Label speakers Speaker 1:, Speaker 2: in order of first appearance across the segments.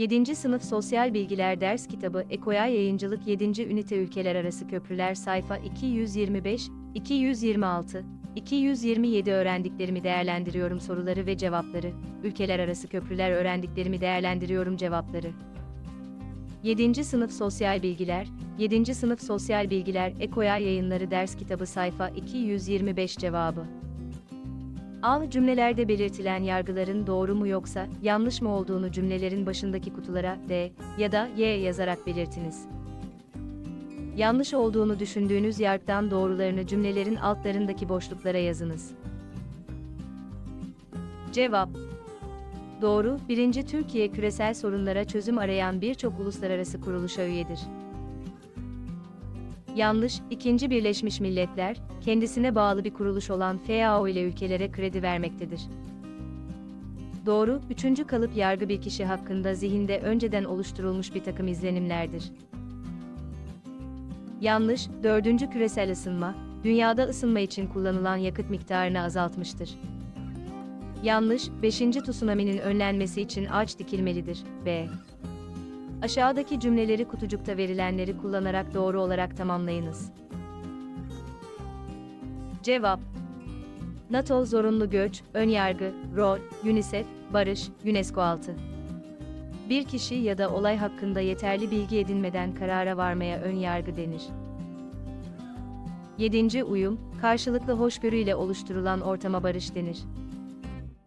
Speaker 1: 7. Sınıf Sosyal Bilgiler Ders Kitabı Ekoya Yayıncılık 7. Ünite Ülkeler Arası Köprüler Sayfa 225, 226, 227 öğrendiklerimi değerlendiriyorum soruları ve cevapları. Ülkeler arası köprüler öğrendiklerimi değerlendiriyorum cevapları. 7. Sınıf Sosyal Bilgiler, 7. Sınıf Sosyal Bilgiler Ekoya Yayınları Ders Kitabı Sayfa 225 cevabı. A. Cümlelerde belirtilen yargıların doğru mu yoksa yanlış mı olduğunu cümlelerin başındaki kutulara D ya da Y yazarak belirtiniz. Yanlış olduğunu düşündüğünüz yargıdan doğrularını cümlelerin altlarındaki boşluklara yazınız. Cevap Doğru, 1. Türkiye küresel sorunlara çözüm arayan birçok uluslararası kuruluşa üyedir. Yanlış, 2. Birleşmiş Milletler, kendisine bağlı bir kuruluş olan FAO ile ülkelere kredi vermektedir. Doğru, 3. kalıp yargı bir kişi hakkında zihinde önceden oluşturulmuş bir takım izlenimlerdir. Yanlış, 4. küresel ısınma, dünyada ısınma için kullanılan yakıt miktarını azaltmıştır. Yanlış, 5. tsunami'nin önlenmesi için ağaç dikilmelidir. B. Aşağıdaki cümleleri kutucukta verilenleri kullanarak doğru olarak tamamlayınız. Cevap NATO zorunlu göç, önyargı, rol, UNICEF, barış, UNESCO 6. Bir kişi ya da olay hakkında yeterli bilgi edinmeden karara varmaya ön yargı denir. 7. Uyum, karşılıklı hoşgörüyle oluşturulan ortama barış denir.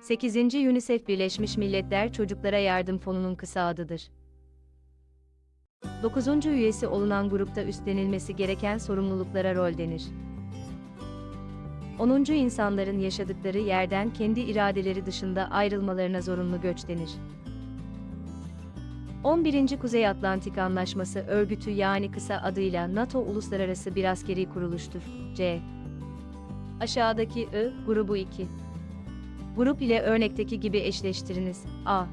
Speaker 1: 8. UNICEF Birleşmiş Milletler Çocuklara Yardım Fonu'nun kısa adıdır. 9. üyesi olunan grupta üstlenilmesi gereken sorumluluklara rol denir. 10. insanların yaşadıkları yerden kendi iradeleri dışında ayrılmalarına zorunlu göç denir. 11. Kuzey Atlantik Anlaşması Örgütü yani kısa adıyla NATO uluslararası bir askeri kuruluştur. C. Aşağıdaki I grubu 2. Grup ile örnekteki gibi eşleştiriniz. A.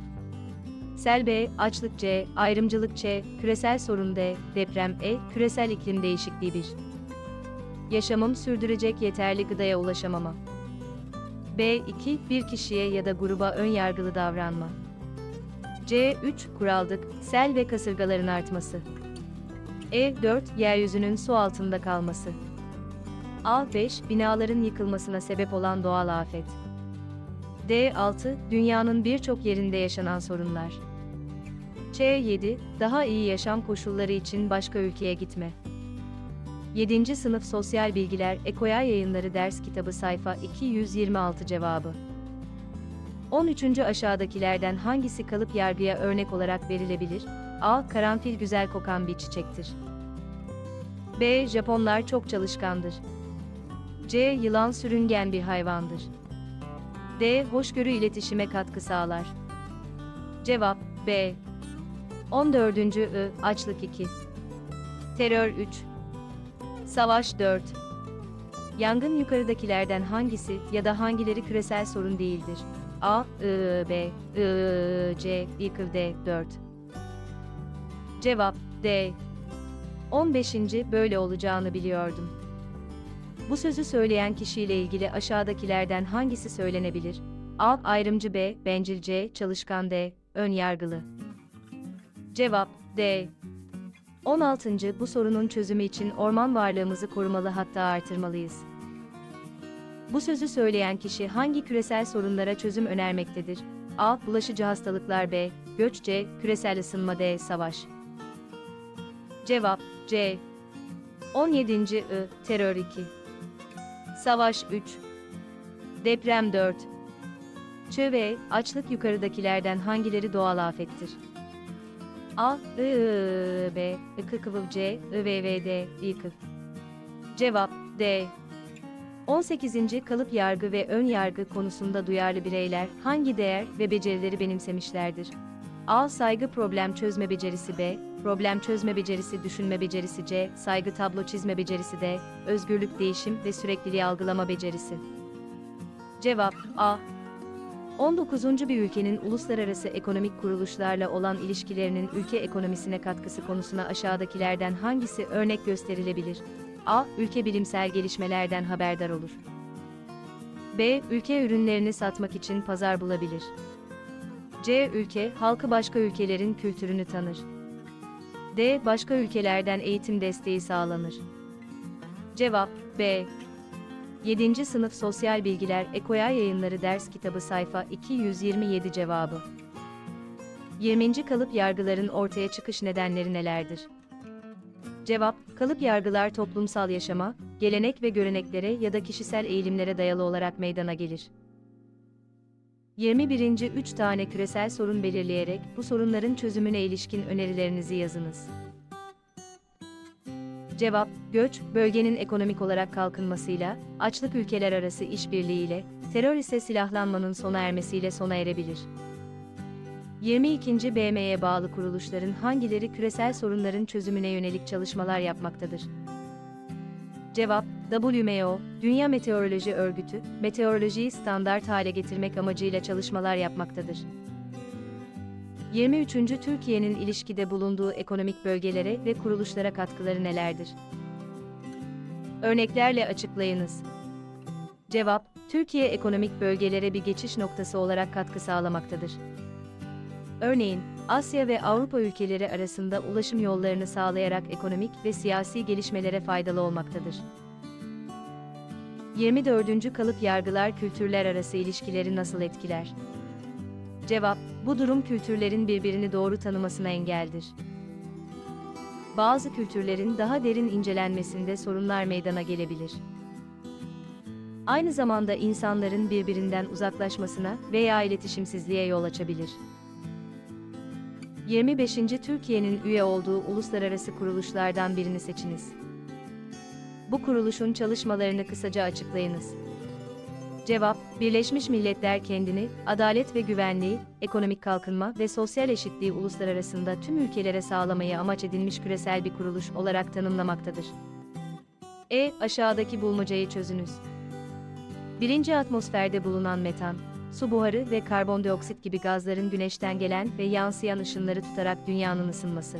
Speaker 1: Sel B, açlık C, ayrımcılık C, küresel sorun D, deprem E, küresel iklim değişikliği 1. Yaşamım sürdürecek yeterli gıdaya ulaşamama. B2, bir kişiye ya da gruba ön yargılı davranma. C3, kuraldık, sel ve kasırgaların artması. E4, yeryüzünün su altında kalması. A5, binaların yıkılmasına sebep olan doğal afet. D6, dünyanın birçok yerinde yaşanan sorunlar. C7, daha iyi yaşam koşulları için başka ülkeye gitme. 7. Sınıf Sosyal Bilgiler Ekoya Yayınları Ders Kitabı Sayfa 226 cevabı. 13. aşağıdakilerden hangisi kalıp yargıya örnek olarak verilebilir? A. Karanfil güzel kokan bir çiçektir. B. Japonlar çok çalışkandır. C. Yılan sürüngen bir hayvandır. D. Hoşgörü iletişime katkı sağlar. Cevap B. 14. I. Açlık 2. Terör 3. Savaş 4. Yangın yukarıdakilerden hangisi ya da hangileri küresel sorun değildir? A, I, B, I, C, yıkıl D, 4. Cevap D. 15. Böyle olacağını biliyordum. Bu sözü söyleyen kişiyle ilgili aşağıdakilerden hangisi söylenebilir? A. Ayrımcı B, bencil C, çalışkan D, ön yargılı. Cevap D. 16. Bu sorunun çözümü için orman varlığımızı korumalı hatta artırmalıyız. Bu sözü söyleyen kişi hangi küresel sorunlara çözüm önermektedir? A. Bulaşıcı hastalıklar B. Göç C. Küresel ısınma D. Savaş. Cevap C. 17. I. Terör 2. Savaş 3. Deprem 4. Çö ve açlık yukarıdakilerden hangileri doğal afettir? A, I, I, B, I, kıvıl C, I, V, V, D, I, kı. Cevap D. 18. Kalıp yargı ve ön yargı konusunda duyarlı bireyler hangi değer ve becerileri benimsemişlerdir? A. Saygı problem çözme becerisi B. Problem çözme becerisi düşünme becerisi C. Saygı tablo çizme becerisi D. Özgürlük değişim ve sürekliliği algılama becerisi. Cevap A. 19. bir ülkenin uluslararası ekonomik kuruluşlarla olan ilişkilerinin ülke ekonomisine katkısı konusuna aşağıdakilerden hangisi örnek gösterilebilir? A. Ülke bilimsel gelişmelerden haberdar olur. B. Ülke ürünlerini satmak için pazar bulabilir. C. Ülke, halkı başka ülkelerin kültürünü tanır. D. Başka ülkelerden eğitim desteği sağlanır. Cevap B. 7. Sınıf Sosyal Bilgiler Ekoya Yayınları Ders Kitabı Sayfa 227 Cevabı 20. Kalıp yargıların ortaya çıkış nedenleri nelerdir? Cevap, kalıp yargılar toplumsal yaşama, gelenek ve göreneklere ya da kişisel eğilimlere dayalı olarak meydana gelir. 21. 3 tane küresel sorun belirleyerek bu sorunların çözümüne ilişkin önerilerinizi yazınız. Cevap, göç, bölgenin ekonomik olarak kalkınmasıyla, açlık ülkeler arası işbirliğiyle, terör ise silahlanmanın sona ermesiyle sona erebilir. 22. BM'ye bağlı kuruluşların hangileri küresel sorunların çözümüne yönelik çalışmalar yapmaktadır? Cevap, WMO, Dünya Meteoroloji Örgütü, meteorolojiyi standart hale getirmek amacıyla çalışmalar yapmaktadır. 23. Türkiye'nin ilişkide bulunduğu ekonomik bölgelere ve kuruluşlara katkıları nelerdir? Örneklerle açıklayınız. Cevap, Türkiye ekonomik bölgelere bir geçiş noktası olarak katkı sağlamaktadır. Örneğin, Asya ve Avrupa ülkeleri arasında ulaşım yollarını sağlayarak ekonomik ve siyasi gelişmelere faydalı olmaktadır. 24. Kalıp yargılar kültürler arası ilişkileri nasıl etkiler? Cevap, bu durum kültürlerin birbirini doğru tanımasına engeldir. Bazı kültürlerin daha derin incelenmesinde sorunlar meydana gelebilir. Aynı zamanda insanların birbirinden uzaklaşmasına veya iletişimsizliğe yol açabilir. 25. Türkiye'nin üye olduğu uluslararası kuruluşlardan birini seçiniz. Bu kuruluşun çalışmalarını kısaca açıklayınız. Cevap, Birleşmiş Milletler kendini, adalet ve güvenliği, ekonomik kalkınma ve sosyal eşitliği uluslararasında tüm ülkelere sağlamayı amaç edinmiş küresel bir kuruluş olarak tanımlamaktadır. E. Aşağıdaki bulmacayı çözünüz. Birinci atmosferde bulunan metan, su buharı ve karbondioksit gibi gazların güneşten gelen ve yansıyan ışınları tutarak dünyanın ısınması.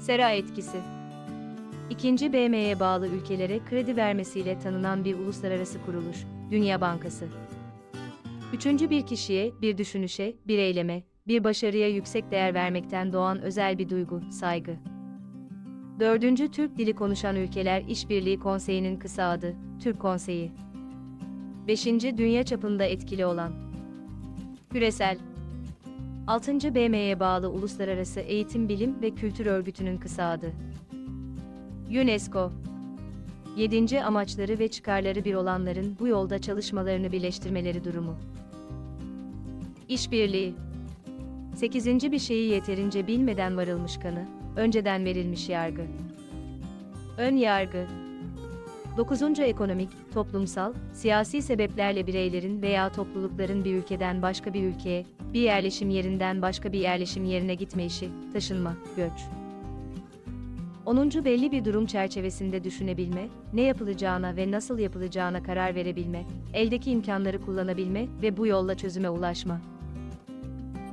Speaker 1: Sera etkisi İkinci BM'ye bağlı ülkelere kredi vermesiyle tanınan bir uluslararası kuruluş, Dünya Bankası. Üçüncü bir kişiye, bir düşünüşe, bir eyleme, bir başarıya yüksek değer vermekten doğan özel bir duygu, saygı. Dördüncü Türk Dili Konuşan Ülkeler İşbirliği Konseyi'nin kısa adı, Türk Konseyi. Beşinci Dünya çapında etkili olan. Küresel. 6. BM'ye bağlı Uluslararası Eğitim Bilim ve Kültür Örgütü'nün kısa adı. UNESCO 7. Amaçları ve çıkarları bir olanların bu yolda çalışmalarını birleştirmeleri durumu. İşbirliği 8. Bir şeyi yeterince bilmeden varılmış kanı, önceden verilmiş yargı. Ön yargı 9. Ekonomik, toplumsal, siyasi sebeplerle bireylerin veya toplulukların bir ülkeden başka bir ülkeye, bir yerleşim yerinden başka bir yerleşim yerine gitme işi, taşınma, göç. 10. belli bir durum çerçevesinde düşünebilme, ne yapılacağına ve nasıl yapılacağına karar verebilme, eldeki imkanları kullanabilme ve bu yolla çözüme ulaşma.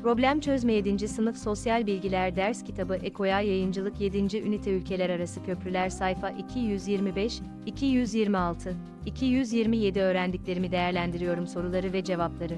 Speaker 1: Problem çözme 7. sınıf sosyal bilgiler ders kitabı Ekoya yayıncılık 7. ünite ülkeler arası köprüler sayfa 225, 226, 227 öğrendiklerimi değerlendiriyorum soruları ve cevapları.